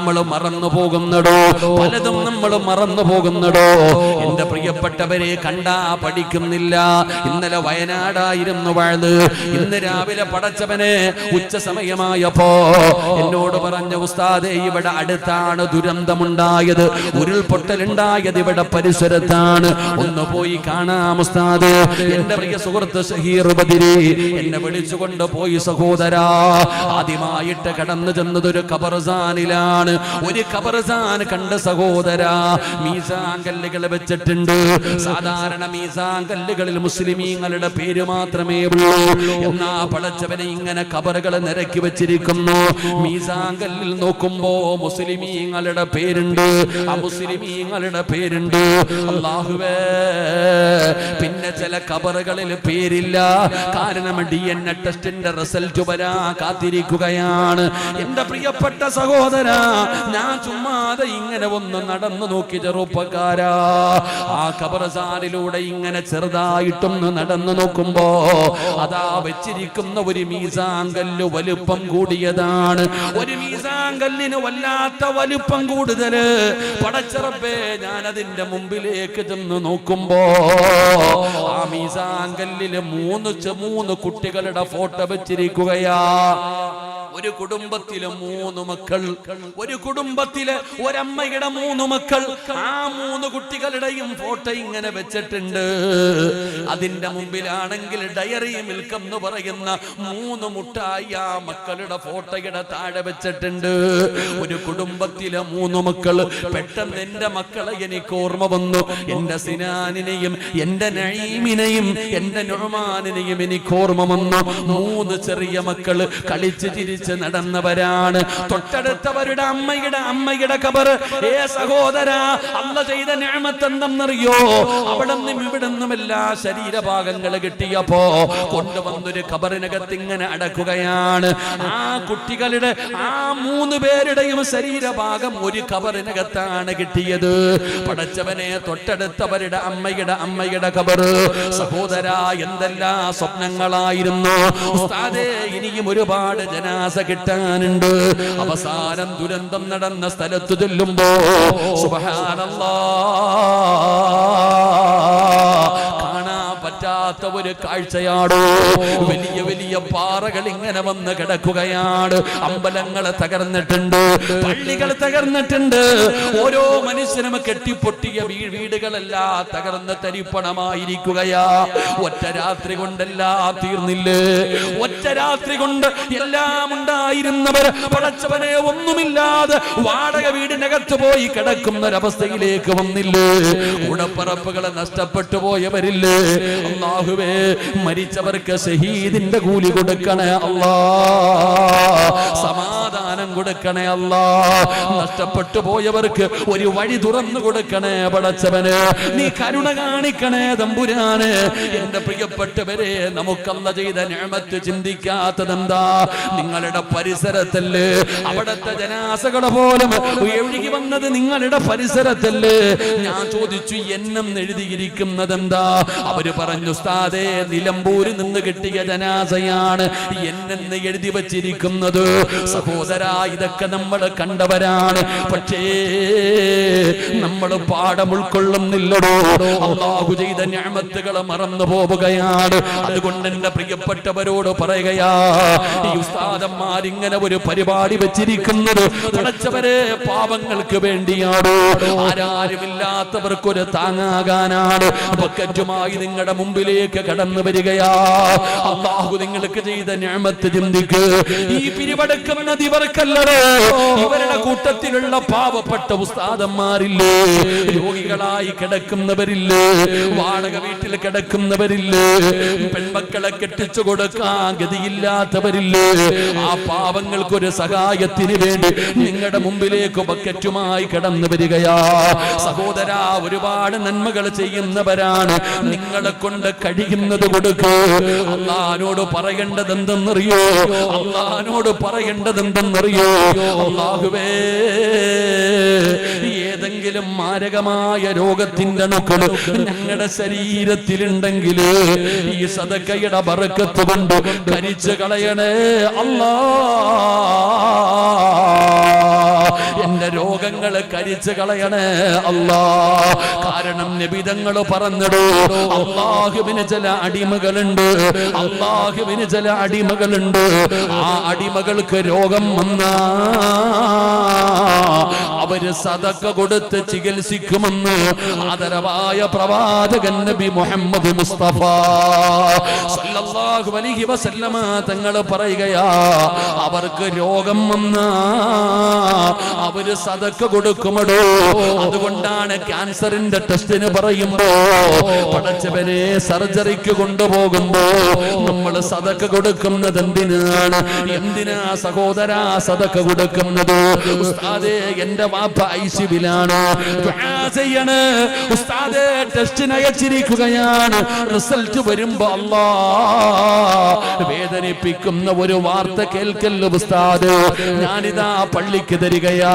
നമ്മൾ മറന്നു പോകുന്നടോ? പലതും നമ്മൾ മറന്നു പോകുന്നടോ? എന്റെ പ്രിയപ്പെട്ടവരെ കണ്ടാ പഠിക്കുന്നില്ല. ഇന്നലെ വയനാടായിരുന്നു വാഴ്ന്ന് ഇന്ന് രാവിലെ പടച്ചവനെ ഉച്ച സമയമായപ്പോ എന്നോട് പറഞ്ഞ ഉസ്താദെ ഇവിടെ അടുത്താണ് ദുരന്തമുണ്ടായത്. ഉരുൾപൊട്ടലുണ്ടായത് ഇവിടെ പരിസരത്താണ്. ഒന്ന് പോയി കാണാം ഉസ്താദ്. എന്റെ പ്രിയ സുഹൃത്ത് ഷഹീർ എന്നെ വിളിച്ചുകൊണ്ട് പോയി സഹോദരാ ആദ്യമായിട്ട് കടന്നു ചെന്നത് ഒരു കബർസാനിലാണ് ഒരു കബർസാൻ കണ്ട സഹോദര മീസാൻ കല്ലുകൾ വെച്ചിട്ടുണ്ട്. സാധാരണ മീസാൻ കല്ലുകളിൽ മുസ്ലിമീങ്ങളുടെ പേര് മാത്രമേ ഉള്ളൂ. എന്നാ പടച്ചവനെ ഇങ്ങനെ കബറുകൾ നിരക്കി വെച്ചിരിക്കുന്നു. മീസാൻ കല്ലിൽ നോക്കുമ്പോ മുസ്ലിമീങ്ങളുടെ പേരുണ്ട്. ആ മുസ്ലിമീങ്ങളുടെ പേരുണ്ട്. അള്ളാഹുവേ പിന്നെ ചില കബറുകളിൽ പേരില്ല. കാരണം ഡി എൻ എ ടെസ്റ്റിന്റെ റിസൾട്ട് വരാ കാത്തിരിക്കുകയാണ്. എന്റെ പ്രിയപ്പെട്ട സഹോദര ഞാൻ ചുമ്മാതെ ഇങ്ങനെ ഒന്ന് നടന്നു നോക്കി ചെറുപ്പക്കാരാ. ആ കബറസാനിലൂടെ ഇങ്ങനെ ചെറുതായിട്ടൊന്ന് നടന്നു നോക്കുമ്പോ അതാ വെച്ചിരിക്കുന്ന ഒരു മീസാങ്കല്ല് വലുപ്പം കൂടിയതാണ്. ഒരു മീസാങ്കല്ലിന് വല്ലാത്ത വലുപ്പം കൂടുതൽ. പടച്ചറപ്പേ ഞാൻ അതിന്റെ മുമ്പിലേക്ക് ചെന്ന് നോക്കുമ്പോ ആ മീസാങ്കല്ലിൽ മൂന്ന് മൂന്ന് കുട്ടികളുടെ ഫോട്ടോ വെച്ചിരിക്കുകയാ. ഒരു കുടുംബത്തിലെ മൂന്ന് മക്കൾ ഒരു കുടുംബത്തിലെ ഒരമ്മയുടെ മൂന്ന് മക്കൾ ആ മൂന്ന് കുട്ടികളുടെയും ഫോട്ടോ ഇങ്ങനെ വെച്ചിട്ടുണ്ട്. അതിന്റെ മുമ്പിലാണെങ്കിൽ ഡയറി മിൽക്ക് എന്ന് പറയുന്ന മൂന്ന് മുട്ടായി ആ മക്കളുടെ ഫോട്ടോയുടെ താഴെ വെച്ചിട്ടുണ്ട്. ഒരു കുടുംബത്തിലെ മൂന്ന് മക്കൾ പെട്ടെന്ന് എന്റെ മക്കളെ എനിക്ക് ഓർമ്മ വന്നു. എന്റെ സിനാനിനെയും എന്റെ നഴീമിനെയും എന്റെ നുഴമാനിനെയും എനിക്ക് ഓർമ്മ വന്നു. മൂന്ന് ചെറിയ മക്കൾ കളിച്ച് ചിരിച്ച് നടന്നവരാണ്. തൊട്ടടുത്തവരുടെ അമ്മയുടെ അമ്മയുടെ കബർ. ഏ സഹോദര അല്ല ചെയ്ത ഞാമത്ത് എന്തെന്നറിയോ? അവിടെ നിന്നും ഇവിടെ നിന്നും എല്ലാ ശരീരഭാഗങ്ങൾ കിട്ടിയപ്പോ കൊണ്ടുവന്നൊരു കബറിനകത്ത് ഇങ്ങനെ അടക്കുകയാണ്. ആ കുട്ടികളുടെ ആ മൂന്ന് പേരുടെയും ശരീരഭാഗം ഒരു കബറിനകത്താണ് കിട്ടിയത്. പടച്ചവനെ തൊട്ടടുത്തവരുടെ അമ്മയുടെ അമ്മയുടെ കബർ. സഹോദര എന്തെല്ലാം സ്വപ്നങ്ങളായിരുന്നു. ഇനിയും ഒരുപാട് ജനാസ കിട്ടാനുണ്ട്. അവസാനം ദുരന്തം നടന്ന സ്ഥലത്ത് ചെല്ലുമ്പോ ഒരു കാഴ്ചയാടോ? വലിയ വലിയ പാറകൾ ഇങ്ങനെ വന്ന് കിടക്കുകയാണ്. അമ്പലങ്ങൾ തകർന്നിട്ടുണ്ട് പള്ളികൾ തകർന്നിട്ടുണ്ട്. ഓരോ മനുഷ്യനും കെട്ടിപ്പൊട്ടിയ വീടുകളെല്ലാം തകർന്ന് തരിപ്പണമായിരിക്കുകയാ. ഒറ്റ രാത്രി കൊണ്ടെല്ലാം തീർന്നില്ലേ? ഒറ്റ രാത്രി കൊണ്ട് എല്ലാം ഉണ്ടായിരുന്നവർ പടച്ചവനെ ഒന്നുമില്ലാതെ വാടക വീടിനകത്ത് പോയി കിടക്കുന്ന ഒരവസ്ഥയിലേക്ക് വന്നില്ലേ? ഉടപ്പറപ്പുകളെ നഷ്ടപ്പെട്ടു പോയവരില്ലേ? അള്ളാഹുവേ മരിച്ചവർക്ക് ഷഹീദിന്റെ കൂലി കൊടുക്കണേ അള്ളാ സമാധാനം കൊടുക്കണേ അല്ലാ. നഷ്ടപ്പെട്ടു പോയവർക്ക് ഒരു വഴി തുറന്നു കൊടുക്കണേ പടച്ചവന്. നീ കരുണ കാണിക്കണേ തമ്പുരാന്. എന്റെ പ്രിയപ്പെട്ടവരെ നമുക്കല്ല ചെയ്ത ഞാമത്ത് ചിന്തിക്കാത്തതെന്താ നിങ്ങളുടെ പരിസരത്തല്ലേ? അവിടത്തെ ജനാസകളെ പോലും ഒഴുകി വന്നത് നിങ്ങളുടെ പരിസരത്തല്ലേ? ഞാൻ ചോദിച്ചു എന്നും എഴുതിയിരിക്കുന്നത് എന്താ അവർ പറഞ്ഞു സ്ഥാതെ നിലമ്പൂരിൽ നിന്ന് കിട്ടിയ ജനാസയാണ് എന്നെന്ന് എഴുതി വച്ചിരിക്കുന്നത്. സഹോദര ഇതൊക്കെ നമ്മൾ കണ്ടവരാണ്. പക്ഷേ നമ്മൾ പാഠം ഉൾക്കൊള്ളുന്നില്ലടോ. അള്ളാഹു ചെയ്ത ഞാമത്തുകളെ മറന്നു പോവുകയാണ് അതുകൊണ്ട് എന്റെ പ്രിയപ്പെട്ടവരോട് പറയുകയാ ഈ ഉസ്താദന്മാർ ഇങ്ങനെ ഒരു പരിപാടി വെച്ചിരിക്കുന്നത് പടച്ചവരെ പാവങ്ങൾക്ക് വേണ്ടിയാണോ ആരാരുമില്ലാത്തവർക്കൊരു താങ്ങാകാനാണ്. ബക്കറ്റുമായി നിങ്ങളുടെ മുമ്പിലേക്ക് കടന്നു വരികയാ. അള്ളാഹു നിങ്ങൾക്ക് ചെയ്ത ഞാമത്ത് ചിന്തിക്ക്. ഈ പിരിവടക്കം ഇവർക്കല്ലടോ ഇവരുടെ കൂട്ടത്തിലുള്ള പാവപ്പെട്ട ഉസ്താദന്മാരില്ലേ? രോഗികളായി കിടക്കുന്നവരില്ലേ? വാടക വീട്ടിൽ കിടക്കുന്നവരില്ലേ? പെൺമക്കളെ കെട്ടിച്ചു കൊടുക്കാൻ ഗതിയില്ലാത്തവരില്ലേ ആ പാവങ്ങൾക്കൊരു സഹായത്തിന് വേണ്ടി നിങ്ങളുടെ മുമ്പിലേക്ക് ബക്കറ്റുമായി കടന്നു വരികയാ. സഹോദര ഒരുപാട് നന്മകൾ ചെയ്യുന്നവരാണ്. നിങ്ങളെ കൊണ്ട് കഴിയുന്നത് കൊടുക്കൂ. അള്ളഹാനോട് പറയേണ്ടത് എന്തെന്നറിയോ അള്ളഹാനോട് പറയേണ്ടത് എന്തെന്നറിയോ അള്ളാഹുവേ ഏതെങ്കിലും മാരകമായ രോഗത്തിന്റെ അണുക്കൾ ഞങ്ങളുടെ ശരീരത്തിലുണ്ടെങ്കിൽ ഈ സദക്കയുടെ ബറക്കത്ത് കൊണ്ട് കരിച്ചു കളയണേ അല്ലാ. എന്റെ രോഗങ്ങൾ കരിച്ചു കളയണേ അല്ലാ. കാരണം നിബിതങ്ങൾ പറഞ്ഞിടൂ അള്ളാഹുവിന് ചില അടിമകളുണ്ട് അള്ളാഹുവിന് ചില അടിമകളുണ്ട്. ആ അടിമകൾക്ക് രോഗം വന്നാ അവർ സതക്ക കൊടുത്ത് ചികിത്സിക്കുമെന്ന് ആദരവായ പ്രവാചകൻ നബി മുഹമ്മദ് മുസ്തഫ സല്ലല്ലാഹു അലൈഹി വസല്ലമ തങ്ങൾ പറയുകയാ അവർക്ക് രോഗം വന്നാ അവർ സതക്ക കൊടുക്കുമടോ? അതുകൊണ്ടാണ് ക്യാൻസറിന്റെ ടെസ്റ്റിന് പറയുമ്പോ പടച്ചവരെ സർജറിക്ക് കൊണ്ടുപോകുമ്പോ നമ്മൾ സതക്ക കൊടുക്കുന്നത് എന്തിനാണ്? എന്തിനാ സഹോദര സതക്ക കൊടുക്കുന്നത്? ഉസ്താദേ എന്റെ വാപ്പ ദുആ ചെയ്യണ്. ഉസ്താദേ ടെസ്റ്റിന് അയച്ചിരിക്കുകയാണ്. റിസൾട്ട് വരുമ്പോ അല്ലാ വേദനിപ്പിക്കുന്ന ഒരു വാർത്ത കേൾക്കല്ലോ ഉസ്താദ്? ഞാനിതാ പള്ളിക്ക് തരികയാ.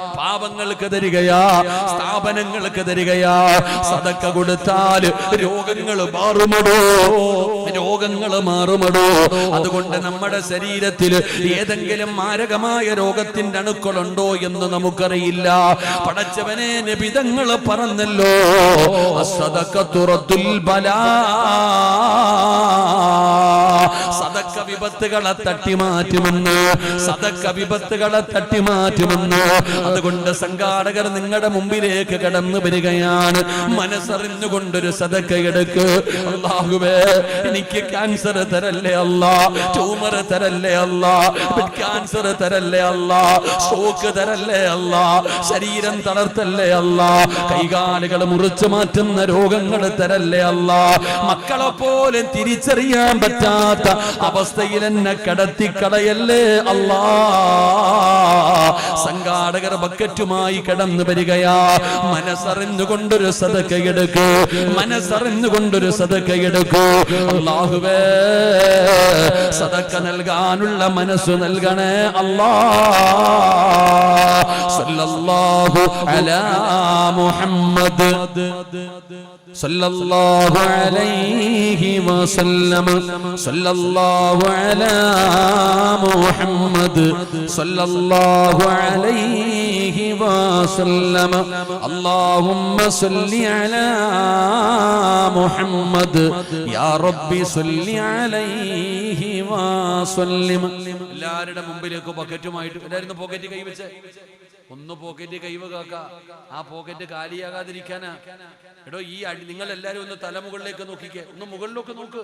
പാപങ്ങൾക്ക് തരികയാ സ്ഥാപനങ്ങൾക്ക് തരികയാ സതക്ക കൊടുത്താൽ രോഗങ്ങൾ മാറുമടോ? രോഗങ്ങൾ മാറുമടോ? അതുകൊണ്ട് നമ്മുടെ ശരീരത്തിൽ ഏതെങ്കിലും മാരകമായ രോഗത്തിന്റെ അണുക്കളുണ്ടോ എന്ന് നമുക്കറിയില്ല. പടച്ചവനെ നിബിതങ്ങൾ പറഞ്ഞല്ലോ സതക്ക തുറത്തുൽ ബല. സതക്ക വിപത്തുകളെ തട്ടിമാറ്റുമെന്ന് സതക്ക വിപത്തുകളെ തട്ടിമാറ്റുമെന്ന്. അതുകൊണ്ട് സംഘാടകർ നിങ്ങളുടെ മുമ്പിലേക്ക് കടന്നു വരികയാണ്. മനസ്സറിഞ്ഞുകൊണ്ടൊരു സതക്ക എടുക്ക്. അള്ളാഹുവേ എനിക്ക് ക്യാൻസർ തരല്ലേ അല്ല? ട്യൂമർ തരല്ലേ അല്ല? ക്യാൻസർ തരല്ലേ അല്ല? ഷോക്ക് തരല്ലേ അല്ല? ശരീരം തളർത്തല്ലേ അല്ല? കൈകാലുകൾ മുറിച്ചു മാറ്റുന്ന രോഗങ്ങൾ തരല്ലേ അല്ല? മക്കളെ പോലെ തിരിച്ചറിയാൻ പറ്റാത്ത അവസ്ഥയിൽ എന്നെ കടത്തിക്കളയല്ലേ അല്ലാ? സംഘാടകർ ബക്കറ്റുമായി കടന്നു വരികയാ. മനസ്സറിഞ്ഞുകൊണ്ടൊരു സതക്കയെടുക്കൂ മനസ്സറിഞ്ഞുകൊണ്ടൊരു സതക്കയെടുക്കൂ അള്ളാഹുവേ സതക്ക നൽകാനുള്ള മനസ്സ് നൽകണേ അല്ലാ. സല്ലല്ലാഹു അലാ മുഹമ്മദ്. സല്ലല്ലാഹു അലൈഹി വസല്ലം സല്ലല്ലാഹു അലാ മുഹമ്മദ് സല്ലല്ലാഹു അലൈഹി വസല്ലം അല്ലാഹുമ്മ സല്ലി അലാ മുഹമ്മദ്. യാ റബ്ബി സല്ലി അലൈഹി വസല്ലം എല്ലാവരുടെ മുമ്പിലേക്ക് പോക്കറ്റുമായിട്ട് എല്ലാവരും പോക്കറ്റ് കൈവച്ചേ ഒന്ന് പോക്കറ്റ് കൈവകാക്ക ആ പോക്കറ്റ് കാലിയാകാതിരിക്കാനാ. എടോ ഈ അടി നിങ്ങൾ എല്ലാരും ഒന്ന് തലമുകളിലേക്ക് നോക്കിക്കേ. ഒന്ന് മുകളിലൊക്കെ നോക്ക്.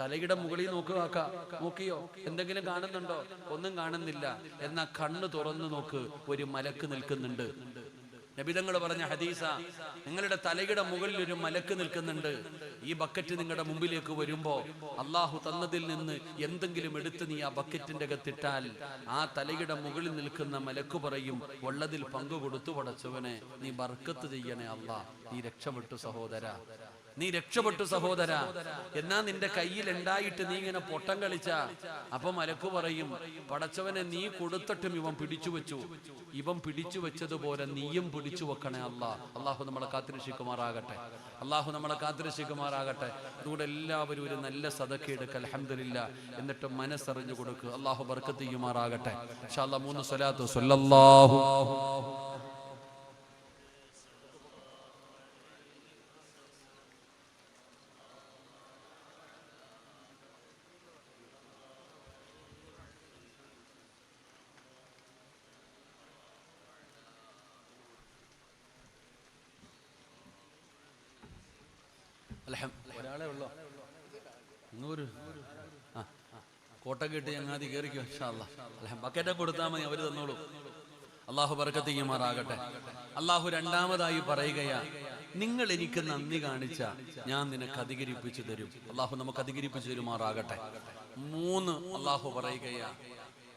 തലയുടെ മുകളിൽ നോക്കുക കാക്ക. നോക്കിയോ? എന്തെങ്കിലും കാണുന്നുണ്ടോ? ഒന്നും കാണുന്നില്ല. എന്നാ കണ്ണ് തുറന്നു നോക്ക്. ഒരു മലക്ക് നിൽക്കുന്നുണ്ട്. നബിതങ്ങൾ പറഞ്ഞ ഹദീസ നിങ്ങളുടെ തലയുടെ മുകളിൽ ഒരു മലക്ക് നിൽക്കുന്നുണ്ട്. ഈ ബക്കറ്റ് നിങ്ങളുടെ മുമ്പിലേക്ക് വരുമ്പോ അള്ളാഹു തന്നതിൽ നിന്ന് എന്തെങ്കിലും എടുത്ത് നീ ആ ബക്കറ്റിന്റെ അകത്തിട്ടാൽ ആ തലയുടെ മുകളിൽ നിൽക്കുന്ന മലക്ക് പറയും ഉള്ളതിൽ പങ്കു കൊടുത്തു പടച്ചവനെ നീ ബർക്കത്ത് ചെയ്യണേ അള്ളാ നീ രക്ഷപ്പെട്ടു സഹോദര. നീ രക്ഷപ്പെട്ടു സഹോദര. എന്നാ നിന്റെ കയ്യിൽ ഉണ്ടായിട്ട് നീ ഇങ്ങനെ പൊട്ടം കളിച്ച? അപ്പൊ മലക്ക് പറയും പടച്ചവനെ നീ കൊടുത്തിട്ടും ഇവൻ പിടിച്ചു വെച്ചു. ഇവൻ പിടിച്ചു വെച്ചതുപോലെ നീയും പിടിച്ചു വെക്കണേ അല്ല. അള്ളാഹു നമ്മളെ കാത്തിരക്ഷിക്കുമാറാകട്ടെ. അള്ളാഹു നമ്മളെ കാത്തിരക്ഷിക്കുമാറാകട്ടെ. അതുകൊണ്ട് എല്ലാവരും ഒരു നല്ല സദക്ക എടുക്കുക അലഹമില്ല എന്നിട്ട് മനസ്സറിഞ്ഞു കൊടുക്കുക അള്ളാഹു ബർക്കത്ത് ചെയ്യുമാറാകട്ടെ. മൂന്ന് സ്വലാത്തു. സ്വല്ലല്ലാഹു അൽഹം ഒരാളെ ഉള്ളോ നൂറ് ആ കോട്ടൊക്കെ ഞങ്ങൾ കയറിക്കോ കയറിക്കും ബക്കറ്റൊക്കെ കൊടുത്താൽ മതി അവർ തന്നോളൂ. അള്ളാഹു ബർക്കത്തിക്കുമാറാകട്ടെ അള്ളാഹു രണ്ടാമതായി പറയുകയാ നിങ്ങൾ എനിക്ക് നന്ദി കാണിച്ച ഞാൻ നിനക്ക് അധികരിപ്പിച്ചു തരും. അള്ളാഹു നമുക്ക് അധികരിപ്പിച്ചു തരുമാറാകട്ടെ. മൂന്ന് അള്ളാഹു പറയുകയാ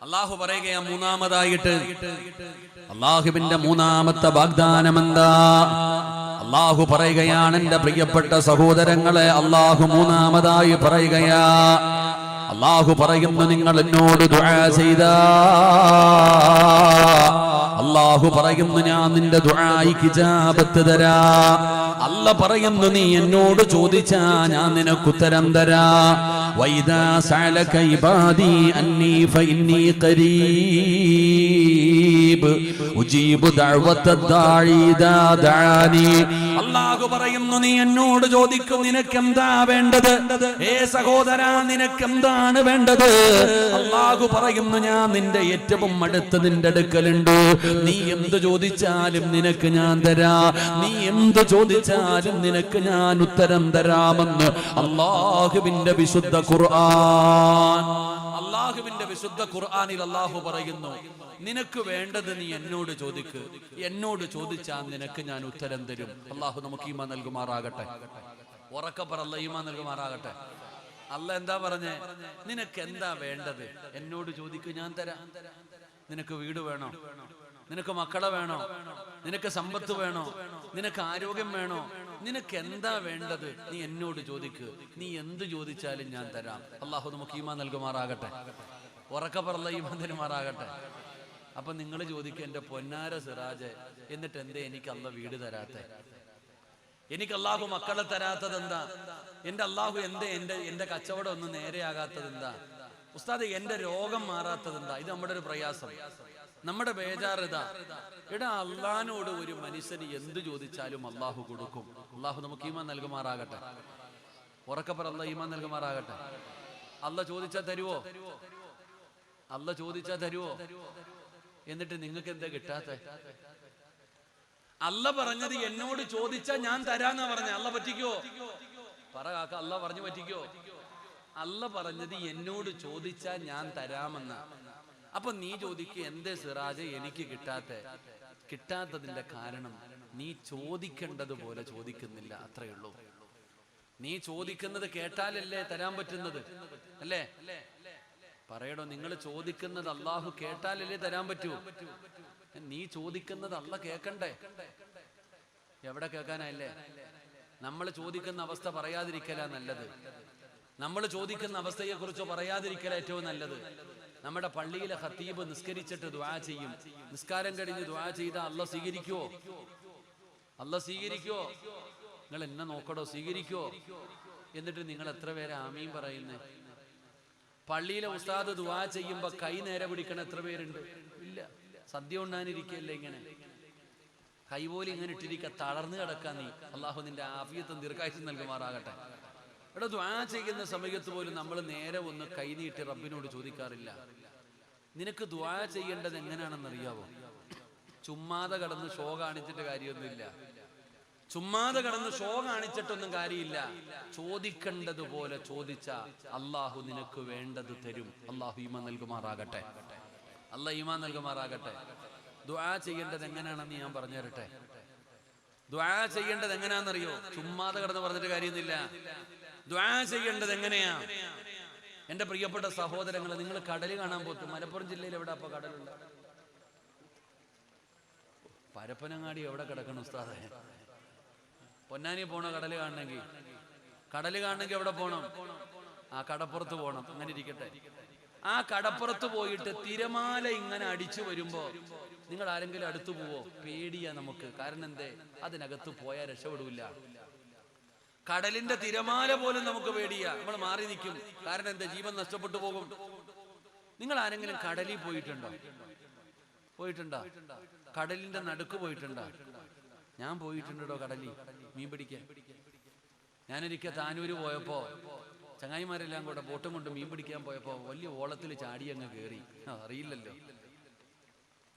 അള്ളാഹു പറയുകയാ മൂന്നാമതായിട്ട് അള്ളാഹുവിന്റെ മൂന്നാമത്തെ വാഗ്ദാനം എന്താ? അള്ളാഹു പറയുകയാണ് എന്റെ പ്രിയപ്പെട്ട സഹോദരങ്ങളെ അള്ളാഹു മൂന്നാമതായി പറയുകയാ അള്ളാഹു പറയുന്നു നിങ്ങൾ എന്നോട് ദുആ ചെയ്ത. അള്ളാഹു പറയുന്നു ഞാൻ നിന്റെ ദുആയിക്ക് ജാപത്ത് തരാ. അല്ല പറയുന്നു നീ എന്നോട് ചോദിച്ചാ ഞാൻ നിനക്ക് ഉത്തരം തരാ. വൈദാ സഅലക ഇബാദി അന്നി ഫഇന്നി ഖരീബ് ഇദാ ദഅാനി അല്ലാഹു പറയുന്നു നീ എന്നോട് ചോദിക്കും നിനക്ക് എന്താ വേണ്ടത്? ഏ സഹോദര നിനക്ക് എന്താണ് വേണ്ടത്? അല്ലാഹു പറയുന്നു ഞാൻ നിന്റെ ഏറ്റവും അടുത്ത് നിന്റെ അടുക്കലുണ്ട്. നീ എന്ത് ചോദിച്ചാലും നിനക്ക് ഞാൻ തരാ. നീ എന്ത് ചോദിച്ചാലും നിനക്ക് ഞാൻ ഉത്തരം തരാമെന്ന് അള്ളാഹുവിന്റെ വിശുദ്ധ ഖുർആൻ. അള്ളാഹുവിന്റെ വിശുദ്ധ ഖുർആാനിൽ അള്ളാഹു പറയുന്നു നിനക്ക് വേണ്ടത് നീ എന്നോട് ചോദിക്ക്. എന്നോട് ചോദിച്ചാൽ നിനക്ക് ഞാൻ ഉത്തരം തരും. അള്ളാഹു നമുക്ക് ഈമാ നൽകുമാറാകട്ടെ. ഉറക്കപ്പറ അല്ല ഈമാ നൽകുമാറാകട്ടെ. അല്ല എന്താ പറഞ്ഞേ? നിനക്ക് എന്താ വേണ്ടത്? എന്നോട് ചോദിക്ക് ഞാൻ തരാം. നിനക്ക് വീട് വേണോ? നിനക്ക് മക്കളെ വേണോ? നിനക്ക് സമ്പത്ത് വേണോ? നിനക്ക് ആരോഗ്യം വേണോ? നിനക്ക് എന്താ വേണ്ടത്? നീ എന്നോട് ചോദിക്ക്. നീ എന്ത് ചോദിച്ചാലും ഞാൻ തരാം. അള്ളാഹു നമുക്ക് ഈമാ നൽകുമാറാകട്ടെ. ഉറക്ക പറഞ്ഞ ഈമാ തരുമാറാകട്ടെ. അപ്പൊ നിങ്ങൾ ചോദിക്കുക എന്റെ പൊന്നാര സിറാജ് എന്നിട്ട് എന്തേ എനിക്ക് അല്ല വീട് തരാത്തെ? എനിക്ക് അള്ളാഹു മക്കളെ തരാത്തത് എന്താ? എന്റെ അള്ളാഹു എന്തേ എന്റെ എന്റെ കച്ചവടം ഒന്നും നേരെയാകാത്തത് എന്താ? ഉസ്താദ് എന്റെ രോഗം മാറാത്തത് എന്താ? ഇത് നമ്മുടെ ഒരു പ്രയാസം. നമ്മുടെ ബേജാറിത. എടാ അള്ളഹാനോട് ഒരു മനുഷ്യന് എന്ത് ചോദിച്ചാലും അള്ളാഹു കൊടുക്കും. അള്ളാഹു നമുക്ക് ഈമാൻ നൽകുമാറാകട്ടെ. ഉറക്കപ്പറ അല്ല ഈമാൻ നൽകുമാറാകട്ടെ. അല്ല ചോദിച്ചാ തരുവോ? അല്ല ചോദിച്ചാ തരുവോ? എന്നിട്ട് നിങ്ങൾക്ക് എന്താ കിട്ടാത്ത? അല്ല പറഞ്ഞത് എന്നോട് ചോദിച്ചാ ഞാൻ തരാന്നാ പറഞ്ഞ. അല്ല പറ്റിക്കോ? പറ അല്ല പറഞ്ഞു പറ്റിക്കോ? അല്ല പറഞ്ഞത് എന്നോട് ചോദിച്ചാ ഞാൻ തരാമെന്ന. അപ്പൊ നീ ചോദിക്കുക എന്തേ സിറാജ്? എനിക്ക് കിട്ടാത്ത കിട്ടാത്തതിന്റെ കാരണം നീ ചോദിക്കേണ്ടത് പോലെ ചോദിക്കുന്നില്ല അത്രയേ ഉള്ളൂ. നീ ചോദിക്കുന്നത് കേട്ടാലല്ലേ തരാൻ പറ്റുന്നത്? അല്ലേ? പറയടോ നിങ്ങൾ ചോദിക്കുന്നത് അള്ളാഹു കേട്ടാലല്ലേ തരാൻ പറ്റൂ? നീ ചോദിക്കുന്നത് അല്ല കേക്കണ്ടേ? എവിടെ കേൾക്കാനല്ലേ നമ്മൾ ചോദിക്കുന്ന അവസ്ഥ പറയാതിരിക്കല നല്ലത്. നമ്മൾ ചോദിക്കുന്ന അവസ്ഥയെ കുറിച്ച് പറയാതിരിക്കല ഏറ്റവും നല്ലത്. നമ്മുടെ പള്ളിയിലെ ഹത്തീബ് നിസ്കരിച്ചിട്ട് ദ്വാ ചെയ്യും. നിസ്കാരം കഴിഞ്ഞ് ദ്വാ ചെയ്താൽ അല്ല സ്വീകരിക്കുവോ അല്ല സ്വീകരിക്കുവോ നിങ്ങൾ എന്നെ നോക്കടോ സ്വീകരിക്കുവോ എന്നിട്ട് നിങ്ങൾ എത്ര പേരെ ആമീൻ പറയുന്നേ? പള്ളിയിലെ ഉസ്താദ് ദ്വാ ചെയ്യുമ്പോ കൈ നേരെ പിടിക്കണ എത്ര പേരുണ്ട്? ഇല്ല. സദ്യ ഉണ്ടാനിരിക്കല്ലേ ഇങ്ങനെ? കൈപോലി ഇങ്ങനെ ഇട്ടിരിക്ക. തളർന്നു കിടക്കാൻ നീ. അള്ളാഹു നിന്റെ ആഫിയത്തും ദീർഘായുസും നൽകുമാറാകട്ടെ. ഇവിടെ ദ്വാ ചെയ്യുന്ന സമയത്ത് പോലും നമ്മൾ നേരെ ഒന്ന് കൈനീട്ടി റബ്ബിനോട് ചോദിക്കാറില്ല. നിനക്ക് ദ്വാ ചെയ്യേണ്ടത് എങ്ങനെയാണെന്ന് അറിയാവോ? ചുമ്മാതെ കടന്ന് ഷോ കാണിച്ചിട്ട് കാര്യമൊന്നുമില്ല. ചുമ്മാതെ കടന്ന് ഷോ കാണിച്ചിട്ടൊന്നും കാര്യമില്ല. ചോദിക്കേണ്ടതുപോലെ ചോദിച്ച അള്ളാഹു നിനക്ക് വേണ്ടത് തരും. അള്ളാഹു ഈമ നൽകുമാറാകട്ടെ. അല്ല ഈമ നൽകുമാറാകട്ടെ. ദ്വാ ചെയ്യേണ്ടത് എങ്ങനെയാണെന്ന് ഞാൻ പറഞ്ഞു തരട്ടെ ദ്വാ ചെയ്യേണ്ടത് എങ്ങനെയാണെന്നറിയോ ചുമ്മാതെ കടന്ന് പറഞ്ഞിട്ട് കാര്യമൊന്നുമില്ല. ദ്വാ ചെയ്യേണ്ടത് എങ്ങനെയാ? എന്റെ പ്രിയപ്പെട്ട സഹോദരങ്ങൾ നിങ്ങൾ കടൽ കാണാൻ പോകും മലപ്പുറം ജില്ലയിൽ എവിടെ അപ്പൊ കടലുണ്ട്? പരപ്പനങ്ങാടി എവിടെ കിടക്കണം ഉസ്താദെ? പൊന്നാനി പോണ കടൽ കാണണമെങ്കിൽ. കടൽ കാണണമെങ്കിൽ എവിടെ പോണം? ആ കടപ്പുറത്ത് പോണം. അങ്ങനെ ഇരിക്കട്ടെ. ആ കടപ്പുറത്ത് പോയിട്ട് തിരമാല ഇങ്ങനെ അടിച്ചു വരുമ്പോ നിങ്ങൾ ആരെങ്കിലും അടുത്തു പോവോ? പേടിയാ നമുക്ക്. കാരണം എന്തേ? അതിനകത്ത് പോയാൽ രക്ഷപ്പെടൂല. കടലിന്റെ തിരമാല പോലും നമുക്ക് പേടിയാ. നമ്മൾ മാറി നിൽക്കും. കാരണം എന്താ? ജീവൻ നഷ്ടപ്പെട്ടു പോകും. നിങ്ങൾ ആരെങ്കിലും കടലിൽ പോയിട്ടുണ്ടോ? പോയിട്ടുണ്ടോ? കടലിന്റെ നടുക്ക് പോയിട്ടുണ്ടോ? ഞാൻ പോയിട്ടുണ്ടോ കടലിൽ? മീൻ പിടിക്കാൻ. ഞാനൊരിക്കൽ താനൂര് പോയപ്പോ ചങ്ങായിമാരെല്ലാം കൂടെ ബോട്ടും കൊണ്ട് മീൻ പിടിക്കാൻ പോയപ്പോ വലിയ ഓളത്തിൽ ചാടി അങ്ങ് കയറി അറിയില്ലല്ലോ.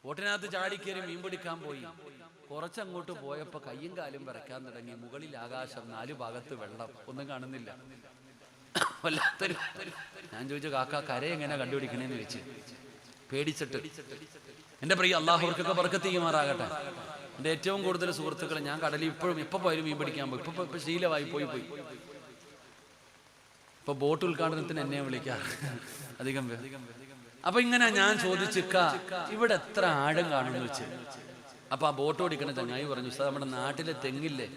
ബോട്ടിനകത്ത് കയറി മീൻ പിടിക്കാൻ പോയി. കുറച്ചങ്ങോട്ട് പോയപ്പോ കയ്യും കാലും വിറയ്ക്കാൻ തുടങ്ങി. മുകളിൽ ആകാശം നാലു ഭാഗത്ത് വെള്ളം. ഒന്നും കാണുന്നില്ല. വല്ലാത്തൊരു ഞാൻ ചോദിച്ചു കാക്ക കര എങ്ങനെ കണ്ടുപിടിക്കണേന്ന് വെച്ച് പേടിച്ചിട്ട്. എന്റെ പ്രിയ അള്ളാഹുവർക്കൊക്കെ ബർക്കത്ത് ചെയ്യുമാറാകട്ടെ. എന്റെ ഏറ്റവും കൂടുതൽ സുഹൃത്തുക്കൾ ഞാൻ കടലിൽ ഇപ്പോഴും എപ്പോ പോയാലും മീൻ പിടിക്കാൻ പോയി. ഇപ്പൊ ഇപ്പൊ ശീലമായി പോയി പോയി. ഇപ്പൊ ബോട്ട് ഉദ്ഘാടനത്തിന് എന്നെ വിളിക്കാറ്? അധികം പേർ. അപ്പൊ ഇങ്ങനെ ഞാൻ ചോദിച്ചിക്ക ഇവിടെ എത്ര ആഴം കാണുന്നു വെച്ച്. അപ്പൊ ആ ബോട്ട് ഓടിക്കണ ചങ്ങായി പറഞ്ഞു സാർ നമ്മുടെ നാട്ടിലെ തെങ്ങില്ലേ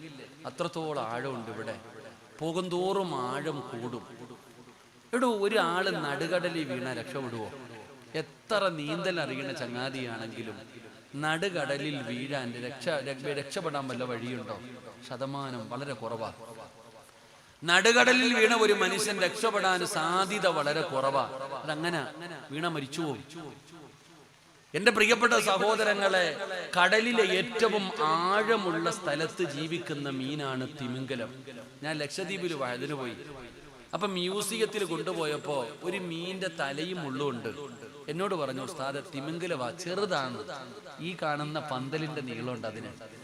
അത്രത്തോളം ആഴമുണ്ട് ഇവിടെ. പോകുന്തോറും ആഴം കൂടും. എടോ ഒരാൾ നടുകടലിൽ വീണ രക്ഷപ്പെടുവോ? എത്ര നീന്തൽ അറിയണ ചങ്ങാതിയാണെങ്കിലും നടുകടലിൽ വീഴാൻ രക്ഷ രക്ഷ- രക്ഷപ്പെടാൻ വല്ല വഴിയുണ്ടോ? ശതമാനം വളരെ കുറവാ. നടുകടലിൽ വീണ ഒരു മനുഷ്യൻ രക്ഷപ്പെടാൻ സാധ്യത വളരെ കുറവാ. അതങ്ങനെ വീണ മരിച്ചു എന്റെ പ്രിയപ്പെട്ട സഹോദരങ്ങളെ കടലിലെ ഏറ്റവും ആഴമുള്ള സ്ഥലത്ത് ജീവിക്കുന്ന മീനാണ് തിമിംഗലം. ഞാൻ ലക്ഷദ്വീപിൽ വയതിന് പോയി. അപ്പൊ മ്യൂസിയത്തിൽ കൊണ്ടുപോയപ്പോ ഒരു മീന്റെ തലയും ഉള്ളുണ്ട്. എന്നോട് പറഞ്ഞു ഉസ്താദ് തിമിംഗലവാ ചെറുതാണ്. ഈ കാണുന്ന പന്തലിന്റെ നീളമുണ്ട് അതിന്.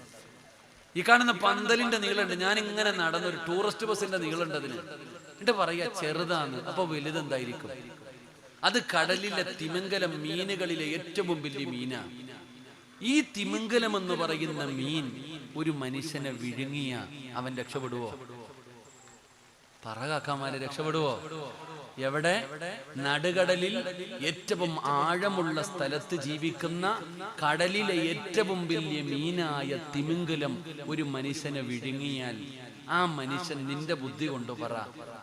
ഈ കാണുന്ന പന്തലിന്റെ നീളമുണ്ട്. ഞാൻ ഇങ്ങനെ നടന്ന ഒരു ടൂറിസ്റ്റ് ബസിന്റെ നീളമുണ്ട് അതിന് എന്നിട്ട് പറയാ ചെറുതാണ് അപ്പൊ വലുതെന്തായിരിക്കും? അത് കടലിലെ തിമംഗലം മീനുകളിലെ ഏറ്റവും വലിയ മീനാ. ഈ തിമിംഗലം എന്ന് പറയുന്ന മീൻ ഒരു മനുഷ്യനെ വിഴുങ്ങിയ അവൻ രക്ഷപ്പെടുവോ? പറകാക്കാമാരെ രക്ഷപ്പെടുവോ? എവിടെ? നടുകടലിൽ ഏറ്റവും ആഴമുള്ള സ്ഥലത്ത് ജീവിക്കുന്ന കടലിലെ ഏറ്റവും വലിയ മീനായ തിമിംഗലം ഒരു മനുഷ്യനെ വിഴുങ്ങിയാൽ ആ മനുഷ്യൻ നിന്റെ ബുദ്ധി കൊണ്ട് പറ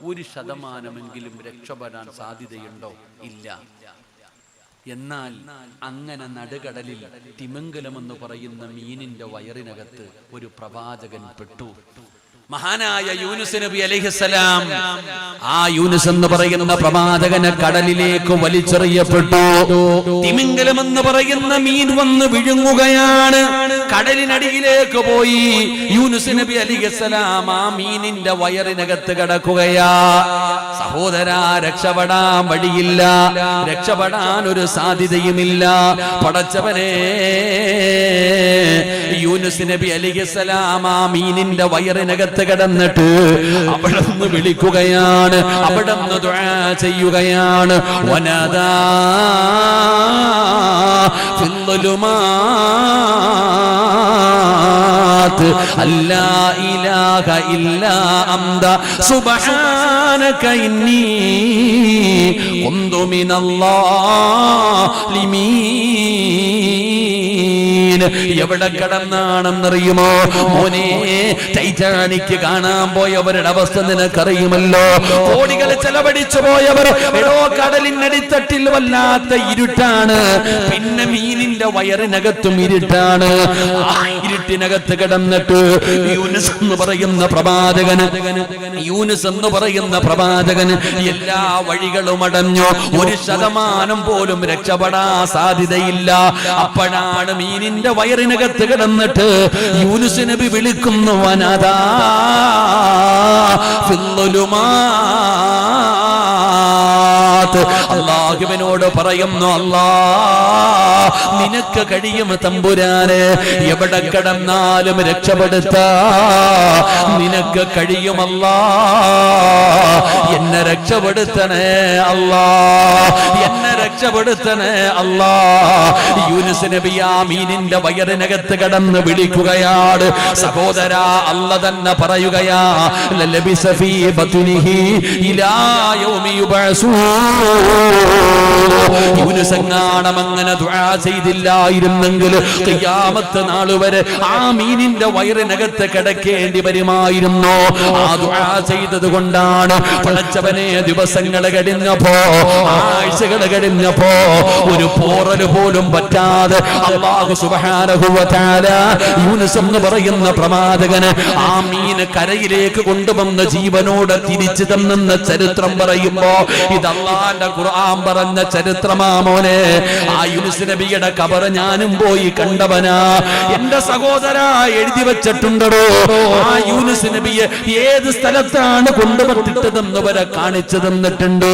ഒരു ശതമാനമെങ്കിലും രക്ഷപ്പെടാൻ സാധ്യതയുണ്ടോ? ഇല്ല. എന്നാൽ അങ്ങനെ നടുകടലിൽ തിമിംഗലം എന്ന് പറയുന്ന മീനിന്റെ വയറിനകത്ത് ഒരു പ്രവാചകൻ പെട്ടു. മഹാനായ യൂനുസ് നബി അലൈഹിസ്സലാം ആ യൂനുസ് എന്ന് പറയുന്ന പ്രവാചകനെ കടലിലേക്ക് വലിച്ചെറിയപ്പെട്ടു. തിമിംഗലം എന്ന് പറയുന്ന മീൻ വന്ന് വിഴുങ്ങുകയാണ്. കടലിനടിയിലേക്ക് പോയി യൂനുസ് നബി അലിഖലാം ആ മീനിന്റെ വയറിനകത്ത് കിടക്കുകയാ. സഹോദര രക്ഷപ്പെടാൻ വഴിയില്ല. രക്ഷപ്പെടാൻ ഒരു സാധ്യതയുമില്ല. പടച്ചവനെ യൂനുസ് നബി അലിഹിസലാം ആ മീനിന്റെ വയറിനകത്ത് കിടന്നിട്ട് അവിടെ നിന്ന് വിളിക്കുകയാണ് അവിടെ നിന്ന് ദുആ ചെയ്യുകയാണ്. വനദാ ഇല്ലാ അംദ സുബ്ഹാനക ഇന്നി ലിമീ എവിടെ കിടന്നാണെന്നറിയുമോ? മോനെ ടൈറ്റാനിക്ക് കാണാൻ പോയവരുടെ അവസ്ഥ നിനക്കറിയുമല്ലോ? കോടികൾ ചെലവഴിച്ചു പോയവർ എടോ കടലിനടിത്തട്ടിൽ വല്ലാത്ത ഇരുട്ടാണ്. പിന്നെ മീനിന്റെ വയറിനകത്തും ഇരുട്ടാണ്. ആ ഇരുട്ടിനകത്ത് കിടന്നിട്ട് യൂനിസ് എന്ന് പറയുന്ന പ്രവാചകന് യൂനിസ് എന്ന് പറയുന്ന പ്രവാചകന് എല്ലാ വഴികളും അടഞ്ഞു. ഒരു ശതമാനം പോലും രക്ഷപ്പെടാൻ സാധ്യതയില്ല. അപ്പോഴാണ് മീനിന്റെ വയറിനകത്ത് കിടന്നിട്ട് യൂനുസ് നബി വിളിക്കുന്നു വനതാ ഫില്ലുലുമാത്ത് അള്ളാഹുവിനോട് പറയുന്നു അല്ലാ നിനക്ക് കഴിയും തമ്പുരാന് എവിടെ കിടന്നാലും രക്ഷപ്പെടുത്ത. നിനക്ക് കഴിയുമല്ല എന്നെ രക്ഷപ്പെടുത്തണേ അല്ലാ എന്നെ രക്ഷപ്പെടുത്തണേ അല്ലാ. യൂനുസ് നബി ആ മീനിന്റെ വയറിനകത്ത് കിടന്ന് വിളിക്കുകയാണ്. സഹോദര അല്ല തന്നെ പറയുകയാ ചെയ്തില്ലായിരുന്നെങ്കിൽ ഖിയാമത്ത് നാൾ വരെ ആ മീനിന്റെ വയറിനകത്ത് കിടക്കേണ്ടി വരുമായിരുന്നു? ആ ദുആ ചെയ്തത് കൊണ്ടാണ് പടച്ചവനെ ദിവസങ്ങൾ കഴിഞ്ഞപ്പോ ആഴ്ചകൾ കഴിഞ്ഞപ്പോ ഒരു പോറൽ പോലും പറ്റാതെ അള്ളാഹു സുബ്ഹാനഹു വ യൂനുസ് എന്ന് പറയുന്ന പ്രവാചകന് ആ മീന് കരയിലേക്ക് കൊണ്ടുവന്ന ജീവനോട് തിരിച്ചു തന്നെന്ന ചരിത്രം പറയുമ്പോ ഇത് ഖുർആൻ പറഞ്ഞ ചരിത്രമാ മോനെ. ആ യൂനുസ് നബിയുടെ കബർ ഞാനും പോയി കണ്ടവനാ. എന്റെ സഹോദര എഴുതി വെച്ചിട്ടുണ്ടോ ആ യൂനുസ് നബിയെ ഏത് സ്ഥലത്താണ് കൊണ്ടുവന്നിട്ടതെന്ന് വരെ കാണിച്ചു തന്നിട്ടുണ്ട്.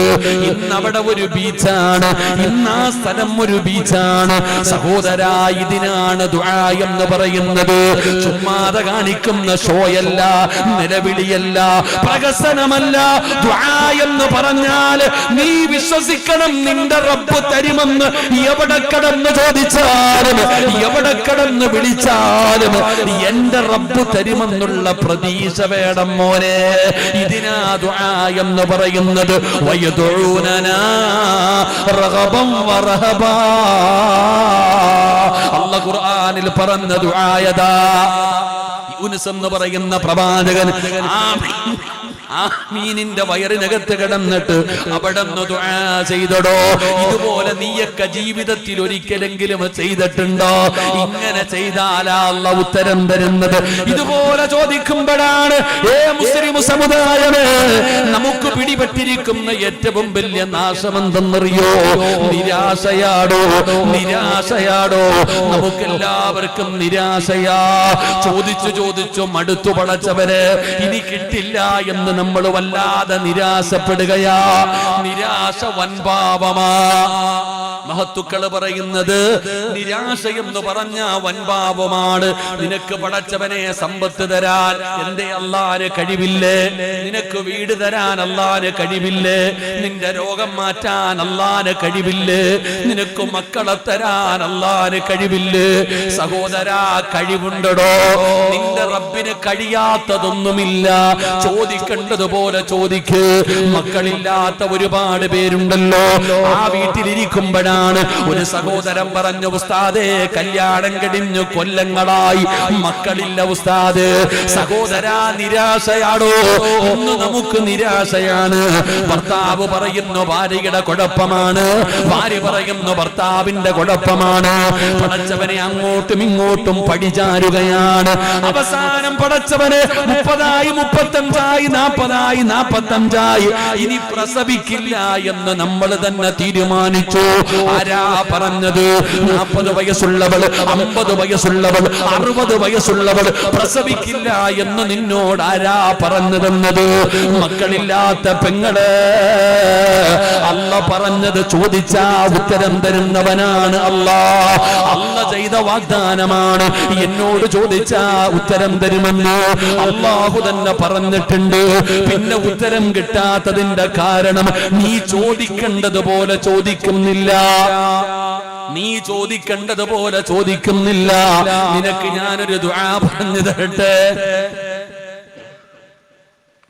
ഇന്നവിടെ ഒരു ബീച്ചാണ്. ഇന്ന് ആ സ്ഥലം ഒരു ബീച്ചാണ് സഹോദര ഇതിനാണ് എന്ന് പറയുന്നത്. ചുമ്മാതെ കാണിക്കുന്ന ഷോയല്ല നിലവിളിയല്ല പ്രകസനമല്ല എന്ന് പറഞ്ഞാൽ നീ വിശ്വസിക്കണം നിന്റെ റബ്ബ് തരുമെന്ന് എവിടെ കടന്ന് ചോദിച്ചാലും എവിടെ കടന്ന് വിളിച്ചാലും എന്റെ റബ്ബ് തരുമെന്നുള്ള പ്രതീക്ഷ വേണം മോനെ. ഇതിനാ ദുആ എന്ന് പറയുന്നത് വയദൂനനാ റഗബം വറഹബാ. അല്ല ഖുർആനിൽ പറഞ്ഞ ദുആയതാ യൂനുസ് എന്ന് പറയുന്ന പ്രവാചകൻ ആ ആ മീനിന്റെ വയറിനകത്ത് കിടന്നിട്ട് അവിടെ ചെയ്തടോ. ഇതുപോലെ നീയൊക്കെ ജീവിതത്തിൽ ഒരിക്കലെങ്കിലും ചെയ്തിട്ടുണ്ടോ? ഇങ്ങനെ ചെയ്താലാ അല്ല ഉത്തരം തരുന്നത്. ഇതുപോലെ ചോദിക്കുമ്പോഴാണ് ഏ മുസ്ലിം സമുദായമേ നമുക്ക് പിടിപെട്ടിരിക്കുന്ന ഏറ്റവും വലിയ നാശമെന്തെന്നറിയോ? നിരാശയാടോ നിരാശയാടോ? നമുക്കെല്ലാവർക്കും നിരാശയാ. ചോദിച്ചു ചോദിച്ചു മടുത്തു പടച്ചവര് ഇനി കിട്ടില്ല എന്ന് നമ്മൾ വല്ലാതെ നിരാശപ്പെടുകയാ. നിരാശ വൻപാപമാ മഹത്തുക്കൾ പറയുന്നത് നിരാശ എന്ന് പറഞ്ഞ വൻപാപമാണ് നിനക്ക് പടച്ചവനെ സമ്പത്ത് തരാൻ എന്റെ അള്ളാന് കഴിവില്ലേ? നിനക്ക് വീട് തരാൻ അള്ളാന് കഴിവില്ലേ? നിന്റെ രോഗം മാറ്റാൻ അള്ളാന് കഴിവില്ലേ? നിനക്ക് മക്കളെ തരാൻ അള്ളാന് കഴിവില്ലേ? സഹോദരാ കഴിവുണ്ടടോ. നിന്റെ റബ്ബിന് കഴിയാത്തതൊന്നുമില്ല. ചോദിക്കേണ്ടതുപോലെ ചോദിക്ക്. മക്കളില്ലാത്ത ഒരുപാട് പേരുണ്ടല്ലോ. ആ വീട്ടിലിരിക്കുമ്പോഴാണ് ഒരു സഹോദരൻ പറഞ്ഞു ഉസ്താദേ കല്യാണം കഴിഞ്ഞു കൊല്ലങ്ങളായി. മക്കളില്ല ഉസ്താദ്. സഹോദര നിരാശയാണോ ഒന്ന് നമുക്ക് നിരാശയാണ്. ഭർത്താവ് പറയുന്നു ഭാര്യയുടെ കുഴപ്പമാണ്. ഭാര്യ പറയുന്നു ഭർത്താവിന്റെ കുഴപ്പമാണ്. പടച്ചവനെ അങ്ങോട്ടും ഇങ്ങോട്ടും പടിചാരുകയാണ്. അവസാനം പടച്ചവന് മുപ്പതായി മുപ്പത്തഞ്ചായി നാപ്പതായി നാപ്പത്തഞ്ചായി. ഇനി പ്രസവിക്കില്ല എന്ന് നമ്മൾ തന്നെ തീരുമാനിച്ചു. ആരാ പറഞ്ഞത്? നാൽപ്പത് വയസ്സുള്ളവൾ അമ്പത് വയസ്സുള്ളവൾ അറുപത് വയസ്സുള്ളവൾ പ്രസവിക്കില്ല എന്ന് നിന്നോട് ആരാ പറഞ്ഞതെന്നത്? മക്കളില്ലാത്ത പെങ്ങൾ. അല്ല പറഞ്ഞത് ചോദിച്ച ഉത്തരം തരുന്നവനാണ് അല്ലാ. അല്ല ചെയ്ത വാഗ്ദാനമാണ് എന്നോട് ചോദിച്ച ഉത്തരം തരുമെന്ന് അള്ളാഹു തന്നെ പറഞ്ഞിട്ടുണ്ട്. പിന്നെ ഉത്തരം കിട്ടാത്തതിന്റെ കാരണം നീ ചോദിക്കേണ്ടതുപോലെ ചോദിക്കുന്നില്ല. നീ ചോദിക്കേണ്ടതുപോലെ ചോദിക്കുന്നില്ല. നിനക്ക് ഞാനൊരു ദുആ പറഞ്ഞു തരട്ടെ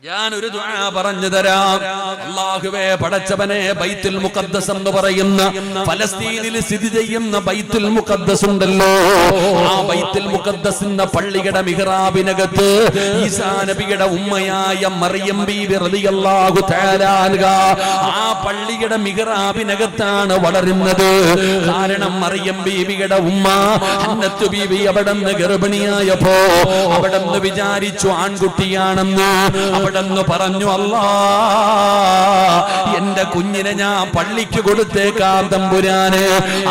ഞാൻ ഒരു പറഞ്ഞു തരാം. അള്ളാഹുവേ പടച്ചവനെ ബൈത്തുൽ മുഖദ്ദസ് എന്ന് പറയുന്ന ഫലസ്തീനിൽ സ്ഥിതി ചെയ്യുന്ന ബൈത്തുൽ മുഖദ്ദസ് ഉണ്ടല്ലോ. ആ ബൈത്തുൽ എന്ന പള്ളിയുടെ മിഹ്റാബിനകത്ത് ഈസാ നബിയുടെ ഉമ്മയായ മറിയം ബീവി റളിയല്ലാഹു തആല അൻഹ ആ പള്ളിയുടെ മിഹ്റാബിനകത്താണ് വളരുന്നത്. കാരണം മറിയം ബീവിയുടെ ഉമ്മ ഹന്നത്തു ബീവി അവിടെ നിന്ന് ഗർഭിണിയായപ്പോ അവിടെ നിന്ന് വിചാരിച്ചു ആൺകുട്ടിയാണെന്ന്. അവിടെ പറഞ്ഞു അല്ലാ എന്റെ കുഞ്ഞിനെ ഞാൻ പള്ളിക്ക് കൊടുത്തേക്കാം തമ്പുരാന്.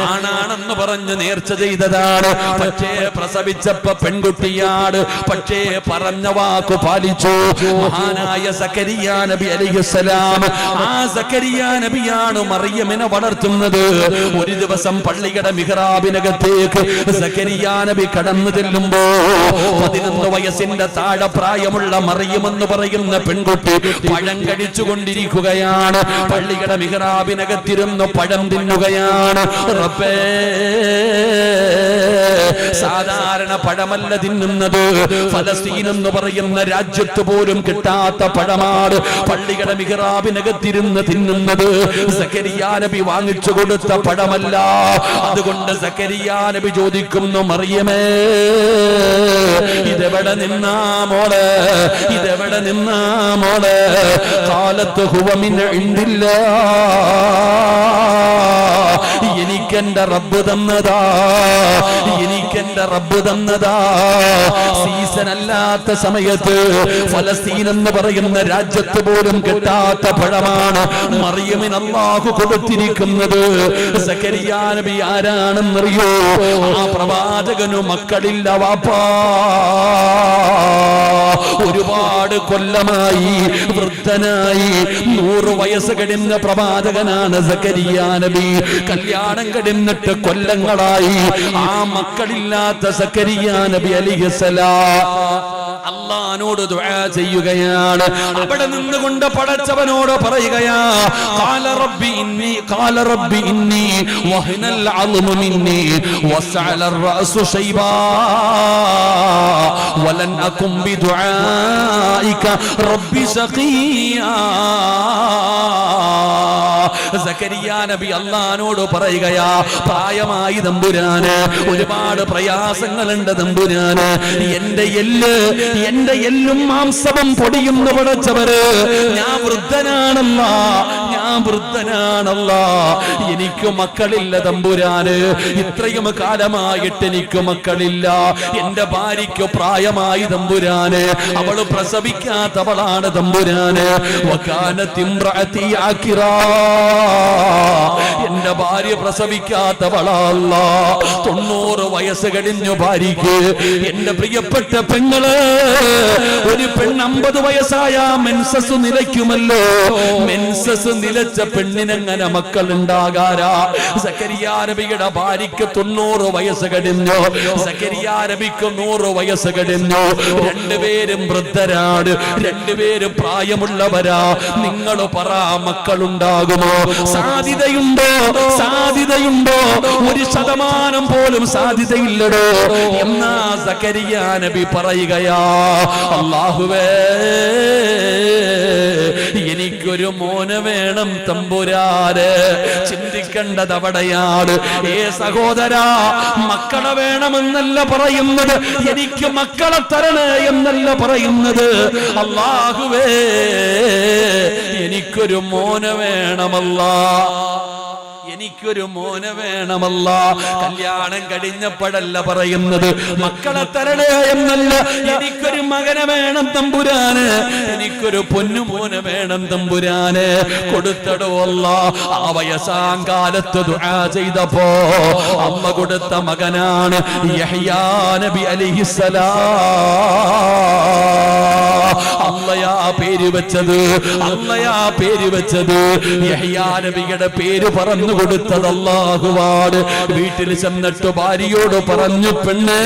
ആണാണെന്ന് പറഞ്ഞു നേർച്ച ചെയ്തതാണ്. പക്ഷേ പ്രസവിച്ചപ്പോ പെൺകുട്ടിയാണ് പക്ഷേ പറഞ്ഞ വാക്കു പാലിച്ചു. മഹാനായ സക്കരിയ നബി അലിഹുസലാം ആ സക്കരിയ നബിയാണ് മറിയമിനെ വളർത്തുന്നത്. ഒരു ദിവസം പള്ളിയുടെ മിഹ്റാബിനകത്തേക്ക് സക്കരിയ നബി കടന്നു ചെല്ലുമ്പോ പതിനൊന്ന് വയസ്സിന്റെ താഴെ പ്രായമുള്ള മറിയുമെന്ന് പറയുന്ന പെൺകുട്ടി പഴം കഴിച്ചു കൊണ്ടിരിക്കുകയാണ് പള്ളിയുടെ മികറാബിനകത്തിരുന്നു പഴം തിന്നുകയാണ്. റബ്ബേ സാധാരണ പഴമല്ല തിന്നുന്നത്. ഫലസ്തീൻ എന്ന് പറയുന്ന രാജ്യത്ത് പോലും കിട്ടാത്ത പഴമാണ് പള്ളിയുടെ മികറാബിനകത്തിരുന്ന് തിന്നുന്നത്. സക്കരിയാ നബി വാങ്ങിച്ചു കൊടുത്ത പഴമല്ല. അതുകൊണ്ട് സക്കരിയാ നബി ചോദിക്കുന്നു മറിയമേ ഇതെവിടെ നിന്നാ മോൾ? ഇതെവിടെ നിന്നാ മോൾ കാലത്ത് ഹുവമിൻ ഇന്ദില്ല എനിക്കെന്റെ റബ്ബ് തന്നതാ. എനിക്കെന്റെ റബ്ബ് തന്നതാ. സീസൺ അല്ലാത്ത സമയത്ത് ഫലസ്തീൻ എന്ന് പറയുന്ന രാജ്യത്ത് പോലും കിട്ടാത്ത പഴമാണ് മറിയമിന് അള്ളാഹു കൊടുത്തിരിക്കുന്നത്. സക്കരിയാ നബി ആരാണെന്നറിയോ? ആ പ്രവാചകനു മക്കളില്ല വാപ്പാ. ഒരുപാട് കൊല്ലമായി വൃദ്ധനായി നൂറ് വയസ്സ് കഴിഞ്ഞ പ്രവാചകനാണ് സക്കരിയാ നബി. കല്യാണം കഴിഞ്ഞിട്ട് കൊല്ലങ്ങളായി. ആ മക്കളില്ലാത്ത സക്കരിയ നബി അലിഹസലാ അള്ളഹാനോട് ദുആ ചെയ്യുകയാണ് അവിടെ നിന്നുകൊണ്ട് പടച്ചവനോട് പറയുകയാ قال ربي إني قال ربي إني وهن العظم مني وسعل الرأس شيبا ولن أكن بدعائك ربي شقيا സക്കരിയ നബി അള്ളഹാനോട് പറയുകയാ പ്രായമായി തമ്പുരാന് ഒരുപാട് പ്രയാസങ്ങളുണ്ട് തമ്പുരാന് എന്റെ എല്ല് എന്റെ എല്ലും മാംസവും പൊടിയും പടച്ചവര്. ഞാൻ വൃദ്ധനാണല്ല ഞാൻ വൃദ്ധനാണല്ല. എനിക്ക് മക്കളില്ല തമ്പുരാന്. ഇത്രയും കാലമായിട്ട് എനിക്ക് മക്കളില്ല. എന്റെ ഭാര്യയ്ക്ക് പ്രായമായി തമ്പുരാന്. അവൾ പ്രസവിക്കാത്തവളാണ് തമ്പുരാന്. എന്റെ ഭാര്യ പ്രസവിക്കാത്തവളല്ല. തൊണ്ണൂറ് വയസ്സ് കഴിഞ്ഞു ഭാര്യയ്ക്ക്. എന്റെ പ്രിയപ്പെട്ട പെങ്ങൾ ഒരു പെണ്ണ് അമ്പത് വയസ്സായ മെൻസസ് നിലയ്ക്കുമല്ലോ. മെൻസസ് നിലച്ച പെണ്ണിനെങ്ങനെ മക്കൾ ഉണ്ടാകാരാ സക്കരിയാരബിയുടെ ഭാര്യയ്ക്ക് തൊണ്ണൂറ് വയസ്സ് കഴിഞ്ഞു സക്കരിയാരബിക്ക് നൂറ് വയസ്സ് കഴിഞ്ഞു രണ്ടുപേരും വൃദ്ധരാണ്. രണ്ടുപേരും പ്രായമുള്ളവരാ. നിങ്ങൾ പറ മക്കളുണ്ടാകുമോ? സാധ്യതയുണ്ടോ? സാധ്യതയുണ്ടോ? ഒരു ശതമാനം പോലും സാധ്യതയില്ലടോ. എന്നാ സക്കരിയ നബി പറയുകയാ? അള്ളാഹുവേ എനിക്കൊരു മോന് വേണം തമ്പുരാര് ചിന്തിക്കേണ്ടത് അവിടെയാണ് ഏ സഹോദരാ മക്കളെ വേണമെന്നല്ല പറയുന്നത്. എനിക്ക് മക്കളെ തരണേ എന്നല്ല പറയുന്നത്. അള്ളാഹുവേ എനിക്കൊരു മോന് വേണമല്ലാ. എനിക്കൊരു മോന വേണമല്ല. കല്യാണം കഴിഞ്ഞപ്പോഴല്ല പറയുന്നത്. മക്കളെ തരണേ എന്നല്ല. എനിക്കൊരു മകനെ വേണം തമ്പുരാന്. എനിക്കൊരു പൊന്നു മോനെ വേണം തമ്പുരാന്. കൊടുത്തടോ അല്ല. ആ വയസ്സാങ്കാലത്ത് ദുആ ചെയ്തപ്പോ അമ്മ കൊടുത്ത മകനാണ് യഹ്യാ നബി അലിഹിസലാം അല്ലയാ പേര് വെച്ചത് അല്ലയാ പേര് വെച്ചത്. നബിയുടെ പേര് പറഞ്ഞു കൊടുത്തത് അല്ലാഹുവാണ് വീട്ടിൽ ചെന്നിട്ട് ഭാര്യയോട് പറഞ്ഞു പെണ്ണ്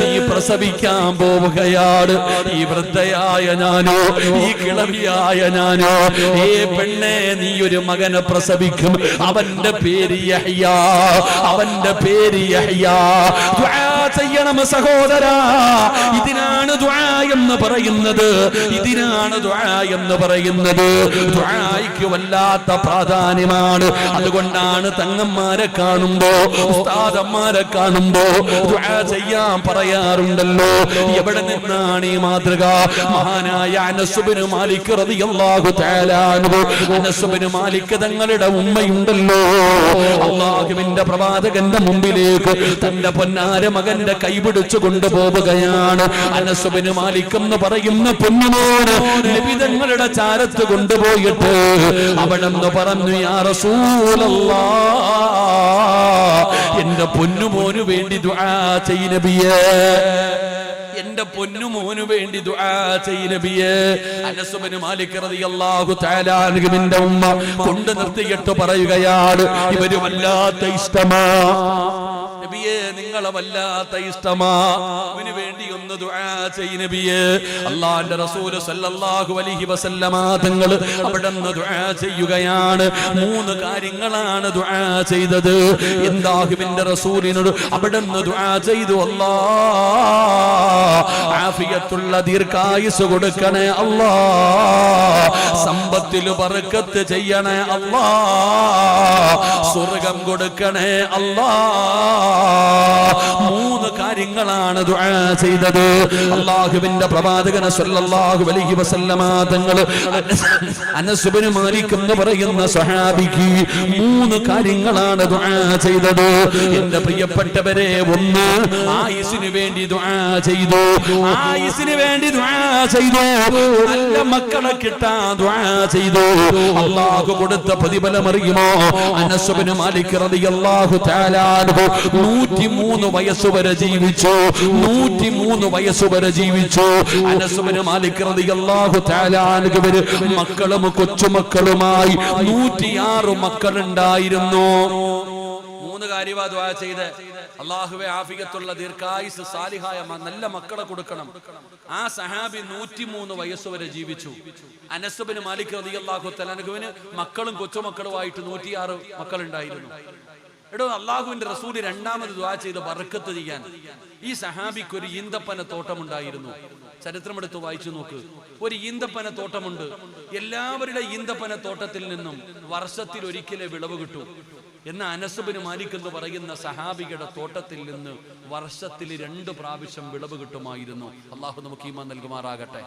നീ പ്രസവിക്കാൻ പോവുകയാണ്. ഈ വൃദ്ധയായ ഞാനോ ഈ കിളവിയായ ഞാനോ ഏ പെണ്ണെ നീ ഒരു മകനെ പ്രസവിക്കും. അവന്റെ പേര് യഹ്യാ അവന്റെ പേര് യഹ്യാ. ചെയ്യണം സഹോദരാ. ഇതിനാണ് എന്ന് പറയുന്നത്. ഇതിനാണ് എന്ന് പറയുന്നത്. ദുആയ്ക്ക് വല്ലാത്ത പ്രാധാന്യമാണ്. അതുകൊണ്ടാണ് തങ്ങന്മാരെ കാണുമ്പോ ഉസ്താദന്മാരെ കാണുമ്പോ ചെയ്യാൻ പറയാറുണ്ടല്ലോ. എവിടെ നിന്നാണ് ഈ മാതൃക? മഹാനായ അനസുബിന് മാലിക് അൻഹു. അനസുബിന് മാലിക് തങ്ങളുടെ ഉമ്മയുണ്ടല്ലോ. അള്ളാഹുവിന്റെ പ്രവാചകന്റെ മുമ്പിലേക്ക് തന്റെ പൊന്നാര മകന്റെ കൈപിടിച്ചു കൊണ്ടുപോവുകയാണ്. അനസുബിന് മാലിക് എന്ന് പറയുന്ന പൊന്നുമോന് നിബിതങ്ങളുടെ ചാരത്ത് കൊണ്ടുപോയിട്ട് അവനെന്ന് പറഞ്ഞു യാ റസൂലല്ലാ എന്റെ പൊന്നുമോന് വേണ്ടി ദുആ ചെയ്യ നബിയേ. എന്റെ പൊന്നുമോന് വേണ്ടി ദുആ ചെയ്യ നബിയേ. അനസുബിന് മാലിക് റളിയല്ലാഹു തആല ഉമ്മ കൊണ്ട് നിർത്തിയിട്ട് പറയുകയാണ് ഇവർ വല്ലാത്ത ഇഷ്ടമാ. നിങ്ങളെ വല്ലാത്ത ഇഷ്ടമാ. വേണ്ടി ഒന്ന് ദുആ ചെയ്യ നബിയേ. അള്ളാന്റെ റസൂൽ സല്ലല്ലാഹു അലൈഹി വസല്ലമ തങ്ങൾ അവിടുന്ന് ദുആ ചെയ്യുകയാണ്. മൂന്ന് കാര്യങ്ങളാണ് ദുആ ചെയ്തത്. എന്താഹുവിന്റെ റസൂലിനോട് അവിടെ ദുആ ചെയ്തു അല്ലാ ആഫിയത്തുള്ള ദീർഘായുസ് കൊടുക്കണേ അല്ലാ. സമ്പത്തിൽ പറക്കത്ത് ചെയ്യണേ അല്ലാ. സ്വർഗം കൊടുക്കണേ അല്ലാ. മൂന്ന് കാര്യങ്ങളാണ് ദുആ ചെയ്തത്. അള്ളാഹുവിന്റെ പ്രവാചകന സല്ലല്ലാഹു അലൈഹി വസല്ലമ തങ്ങൾ അനസ് ഇബ്നു മാലിക് എന്ന് പറയുന്ന സ്വഹാബിക്ക് മൂന്ന് കാര്യങ്ങളാണ് ദുആ ചെയ്തത്. എന്റെ പ്രിയപ്പെട്ടവരെ ഒന്ന് ആയുസിന് വേണ്ടി ദുആ ചെയ്തു. ആയുസിന് വേണ്ടി ചെയ്തു. നല്ല മക്കളെ കിട്ടാൻ ചെയ്തു. അള്ളാഹു കൊടുത്ത പ്രതിഫലം അറിയുമോ? അനസ് ഇബ്നു മാലിക് റളിയല്ലാഹു തആല അൻഹു 103 വയസ്സ് വരെ ജീവിച്ചു. 103 വയസ്സ് വരെ ജീവിച്ചു. അനസ് ഇബ്നു മാലിക് റളിയല്ലാഹു തആല അൻഹുവിന് മക്കളും കൊച്ചുമക്കളുമായി 106 മക്കളുണ്ടായിരുന്നു. മൂന്ന് കാര്യവാ ദുആ ചെയ്ത്. അള്ളാഹുവെ ആഫിയത്തുള്ള ദീർഘായുസ് സാലിഹായ നല്ല മക്കളെ കൊടുക്കണം. ആ സഹാബി നൂറ്റിമൂന്ന് വയസ്സുവരെ ജീവിച്ചു. അനസുബിന് മാലിക് റതി അള്ളാഹു തലനുവിന് മക്കളും കൊച്ചുമക്കളുമായിട്ട് നൂറ്റിയാറ് മക്കളുണ്ടായിരുന്നു. എടോ അള്ളാഹുവിന്റെ റസൂൽ രണ്ടാമത് ദ്വാ ചെയ്ത് ബർക്കത്ത് ചെയ്യാൻ. ഈ സഹാബിക്ക് ഒരു ഈന്തപ്പന തോട്ടമുണ്ടായിരുന്നു. ചരിത്രമെടുത്ത് വായിച്ചു നോക്ക്. ഒരു ഈന്തപ്പന തോട്ടമുണ്ട്. എല്ലാവരുടെ ഈന്തപ്പന തോട്ടത്തിൽ നിന്നും വർഷത്തിൽ ഒരിക്കലേ വിളവ് കിട്ടൂ. എന്ന അനസുബിന് മാലിക് എന്ന് പറയുന്ന സഹാബിയുടെ തോട്ടത്തിൽ നിന്ന് വർഷത്തിൽ രണ്ട് പ്രാവശ്യം വിളവ് കിട്ടുമായിരുന്നു. അള്ളാഹു നമുക്ക് ഈമാൻ നൽകുമാറാകട്ടെ.